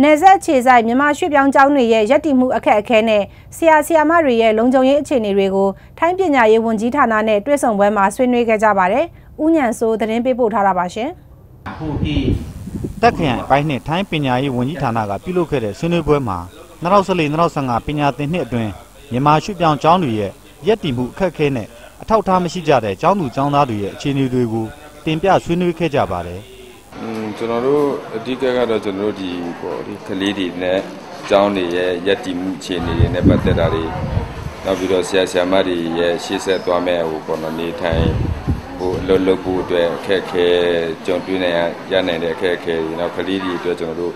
နယ်ဆက်ခြေဆိုင်မြန်မာရွှေ့ပြောင်းကျောင်းတွေရဲ့ရည်တည်မှုအခက်အခဲနဲ့ဆရာဆရာမတွေရဲ့လုံခြုံရေးအခြေအနေတွေကိုထိုင်းပညာရေးဝန်ကြီးဌာနနဲ့တွဲဆောင်ပွဲမှာဆွေးနွေးခဲ့ကြပါတယ်။ဥညံဆိုသတင်းပေးပို့ထားတာပါရှင်။တက်ခရိုင်အပိုင်းနဲ့ထိုင်းပညာရေးဝန်ကြီးဌာနကပြုလုပ်ခဲ့တဲ့ဆွေးနွေးပွဲမှာ2014-2015ပညာသင်နှစ်အတွင်းမြန်မာရွှေ့ပြောင်းကျောင်းတွေရဲ့ရည်တည်မှုအခက်အခဲနဲ့အထောက်အထားမရှိကြတဲ့ကျောင်းသူကျောင်းသားတွေရဲ့အခြေအနေတွေကိုတင်ပြဆွေးနွေးခဲ့ကြပါတယ်။ ကျွန်တော်တို့အဓိကကတော့ကျွန်တော်တို့ဒီပေါ့ဒီကလေးတွေနဲ့အကြောင်းတွေရဲ့ရက်တည်မှုအခြေအနေတွေနဲ့ပတ်သက်တာတွေနောက်ပြီးတော့ဆရာဆရာမတွေရဲ့ရှေ့ဆက်သွားမဲ့ဟိုပေါ့နော်နေထိုင်ဟိုအလုပ်လုပ်ဖို့အတွက်အခက်အခဲကြုံတွေ့နေရရနိုင်တဲ့အခက်အခဲတွေနောက်ကလေးတွေအတွက်ကျွန်တော်တို့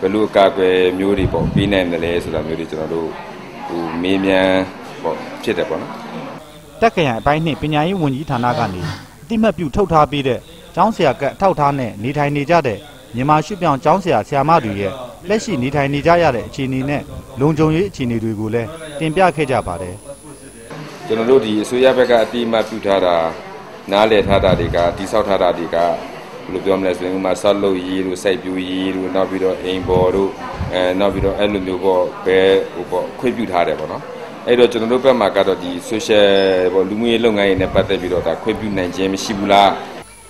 ဘယ်လိုအကာအကွယ်မျိုးတွေပေါ့ပြီးနိုင်တယ်လဲဆိုတာမျိုးတွေကျွန်တော်တို့ဟိုမေးမြန်းပေါ့ဖြစ်တယ်ပေါ့နော်။တက်ခရိုင်အပိုင်းနှင့်ပညာရေးဝန်ကြီးဌာနကနေအတိမတ်ပြုထုတ်ထားပေးတဲ့ ကျောင်းဆရာကအထောက်အထားနဲ့နေထိုင်နေကြတဲ့မြန်မာရွှေ့ပြောင်းကျောင်းဆရာဆရာမတွေရဲ့လက်ရှိနေထိုင်နေကြရတဲ့အခြေအနေနဲ့လုံခြုံရေးအခြေအနေတွေကိုလည်းတင်ပြခဲ့ကြပါတယ်။ကျွန်တော်တို့ဒီအစိုးရဘက်ကအတိအမှတ်ပြုထားတာနားလည်ထားတာတွေကတိဆောက်ထားတာတွေကဘယ်လိုပြောမလဲဆိုရင်ဥပမာဆောက်လုပ်ရေးတို့စိုက်ပျိုးရေးတို့နောက်ပြီးတော့အိမ်ဘော်တို့အဲနောက်ပြီးတော့အဲ့လိုမျိုးပေါ့ဘဲဟိုပေါ့ခွင့်ပြုထားတယ်ပေါ့နော်အဲ့တော့ကျွန်တော်တို့ဘက်မှာကတော့ဒီ social ပေါ့လူမှုရေးလုပ်ငန်းရေးနဲ့ပတ်သက်ပြီးတော့ဒါခွင့်ပြုနိုင်ခြင်းမရှိဘူးလား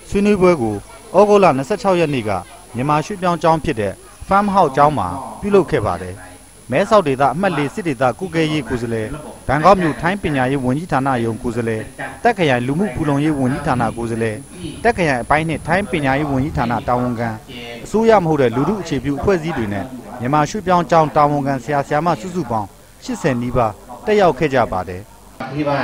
ဆွေးနွေးပွဲကိုဩဂုတ်လ26ရက်နေ့ကမြန်မာရွှေ့ပြောင်းကျောင်းဖြစ်တဲ့ Farm House ကျောင်းမှာပြုလုပ်ခဲ့ပါတယ်။မဲဆောက်ဒေသအမှတ်၄စစ်ဒေသကုကဲရေးကိုယ်စားလှယ်ဘန်ကောက်မြို့ထိုင်းပညာရေးဝန်ကြီးဌာနယုံကိုယ်စားလှယ်တက်ခရိုင်လူမှုပူလုံရေးဝန်ကြီးဌာနကိုယ်စားလှယ်တက်ခရိုင်အပိုင်းနှင့်ထိုင်းပညာရေးဝန်ကြီးဌာနတာဝန်ခံအစိုးရမဟုတ်တဲ့လူမှုအခြေပြုအဖွဲ့အစည်းတွေနဲ့မြန်မာရွှေ့ပြောင်းကျောင်းတာဝန်ခံဆရာဆရာမစုစုပေါင်း80နီးပါးတက်ရောက်ခဲ့ကြပါတယ် ที่ว่า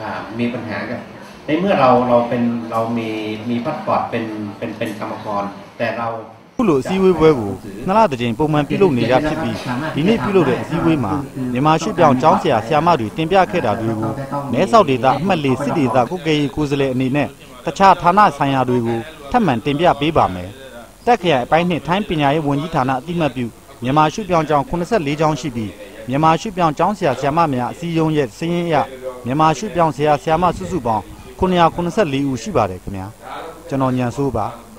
อ่ามีปัญหากัน ในเมื่อเราเราเป็นเรามีมีพาสปอร์ตเป็นเป็นเป็นกรรมกร แต่เรา ခုလိုအစည်းအဝေးပွဲကိုနှစ်လတစ်ကြိမ်ပုံမှန်ပြုလုပ်နေကြဖြစ်ပြီးဒီနေ့ပြုလုပ်တဲ့အစည်းအဝေးမှာမြန်မာရွှေ့ပြောင်းကျောင်းဆရာဆရာမတွေတင်ပြခဲ့တာတွေကိုမဲဆောက်ဒေသအမှတ်၄စစ်ဒေသကုကဲရေးကိုယ်စားလှယ်အနေနဲ့တခြားဌာနဆိုင်ရာတွေကိုထပ်မံတင်ပြပေးပါမယ်။တက်ခရိုင်အပိုင်းနှင့်ထိုင်းပညာရေးဝန်ကြီးဌာနအတိမတ်ပြုမြန်မာရွှေ့ပြောင်းကျောင်း84ကျောင်းရှိပြီးမြန်မာရွှေ့ပြောင်းကျောင်းဆရာဆရာမများအစည်းအရုံးရဲ့စည်းရင်းအရမြန်မာရွှေ့ပြောင်းဆရာဆရာမစုစုပေါင်း 984ဦးရှိပါတယ်ခင်ဗျာ။ကျွန်တော်ညံဆိုးပါ။